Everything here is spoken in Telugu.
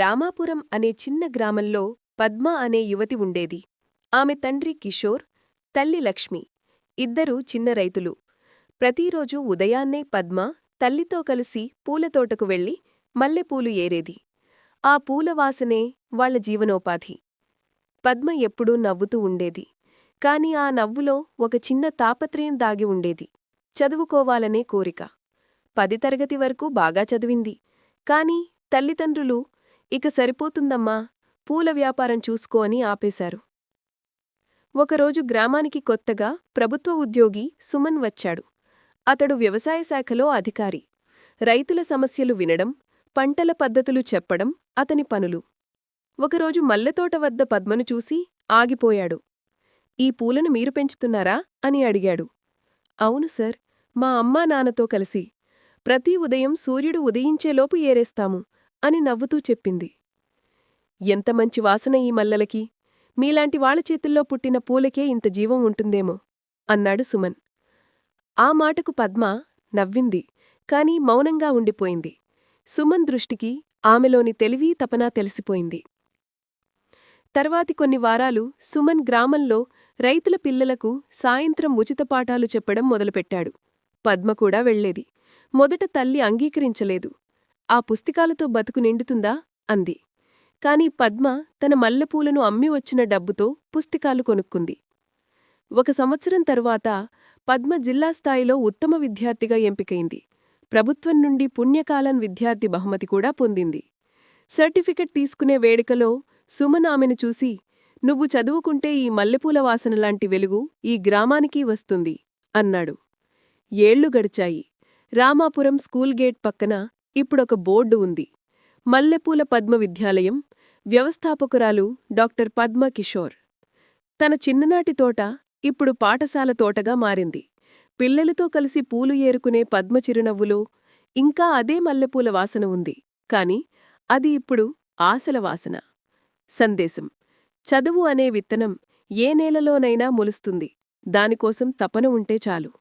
రామాపురం అనే చిన్న గ్రామంలో పద్మ అనే యువతి ఉండేది. ఆమె తండ్రి కిషోర్ తల్లి లక్ష్మి ఇద్దరూ చిన్న రైతులు. ప్రతిరోజూ ఉదయాన్నే పద్మ తల్లితో కలిసి పూలతోటకు వెళ్ళి మల్లెపూలు ఏరేది. ఆ పూలవాసనే వాళ్ళ జీవనోపాధి. పద్మ ఎప్పుడూ నవ్వుతూ ఉండేది. కాని ఆ నవ్వులో ఒక చిన్న తాపత్రయం దాగి ఉండేది. చదువుకోవాలనే కోరిక. పది తరగతి వరకు బాగా చదివింది. కాని తల్లిదండ్రులు ఇక సరిపోతుందమ్మా పూల వ్యాపారం చూసుకో అని ఆపేశారు. ఒకరోజు గ్రామానికి కొత్తగా ప్రభుత్వ ఉద్యోగి సుమన్ వచ్చాడు. అతడు వ్యవసాయ శాఖలో అధికారి. రైతుల సమస్యలు వినడం పంటల పద్ధతులు చెప్పడం అతని పనులు. ఒకరోజు మల్లెతోట వద్ద పద్మను చూసి ఆగిపోయాడు. ఈ పూలను మీరు పెంచుతున్నారా? అని అడిగాడు. అవును సార్ మా అమ్మా నాన్నతో కలిసి. ప్రతి ఉదయం సూర్యుడు ఉదయించేలోపు ఏరేస్తాము. అని నవ్వుతూ చెప్పింది. ఎంత మంచి వాసన ఈ మల్లలకి. మీలాంటి వాళ్ళ చేతుల్లో పుట్టిన పూలకే ఇంత జీవం ఉంటుందేమో అన్నాడు సుమన్. ఆ మాటకు పద్మ నవ్వింది కాని మౌనంగా ఉండిపోయింది. సుమన్ దృష్టికి ఆమెలోని తెలివి తపనా తెలిసిపోయింది. తర్వాతి కొన్ని వారాలు సుమన్ గ్రామంలో రైతుల పిల్లలకు సాయంత్రం ఉచిత పాఠాలు చెప్పడం మొదలుపెట్టాడు. పద్మ కూడా వెళ్ళేది మొదట తల్లి అంగీకరించలేదు. ఆ పుస్తకాలతో బతుకు నిండుతుందా? అంది. కాని పద్మ తన మల్లెపూలను అమ్మి వచ్చిన డబ్బుతో పుస్తకాలు కొనుక్కుంది. ఒక సంవత్సరం తరువాత పద్మ జిల్లా స్థాయిలో ఉత్తమ విద్యార్థిగా ఎంపికైంది. ప్రభుత్వం నుండి పుణ్యకాలం విద్యార్థి బహుమతి కూడా పొందింది. సర్టిఫికెట్ తీసుకునే వేడుకలో సుమన్ ఆమెను చూసి నువ్వు చదువుకుంటే ఈ మల్లెపూల వాసనలాంటి వెలుగు ఈ గ్రామానికి వస్తుంది అన్నాడు. ఏళ్ళు గడిచాయి. రామాపురం స్కూల్ గేట్ పక్కన ఇప్పుడొక బోర్డు ఉంది. మల్లెపూల పద్మ విద్యాలయం వ్యవస్థాపకురాలు డాక్టర్ పద్మ కిషోర్. తన చిన్ననాటి తోట ఇప్పుడు పాఠశాల తోటగా మారింది. పిల్లలతో కలిసి పూలు ఏరుకునే పద్మ చిరునవ్వులో ఇంకా అదే మల్లెపూల వాసన ఉంది. కాని అది ఇప్పుడు ఆశల వాసన. సందేశం. చదువు అనే విత్తనం ఏ నేలలోనైనా మొలుస్తుంది. దానికోసం తపన ఉంటే చాలు.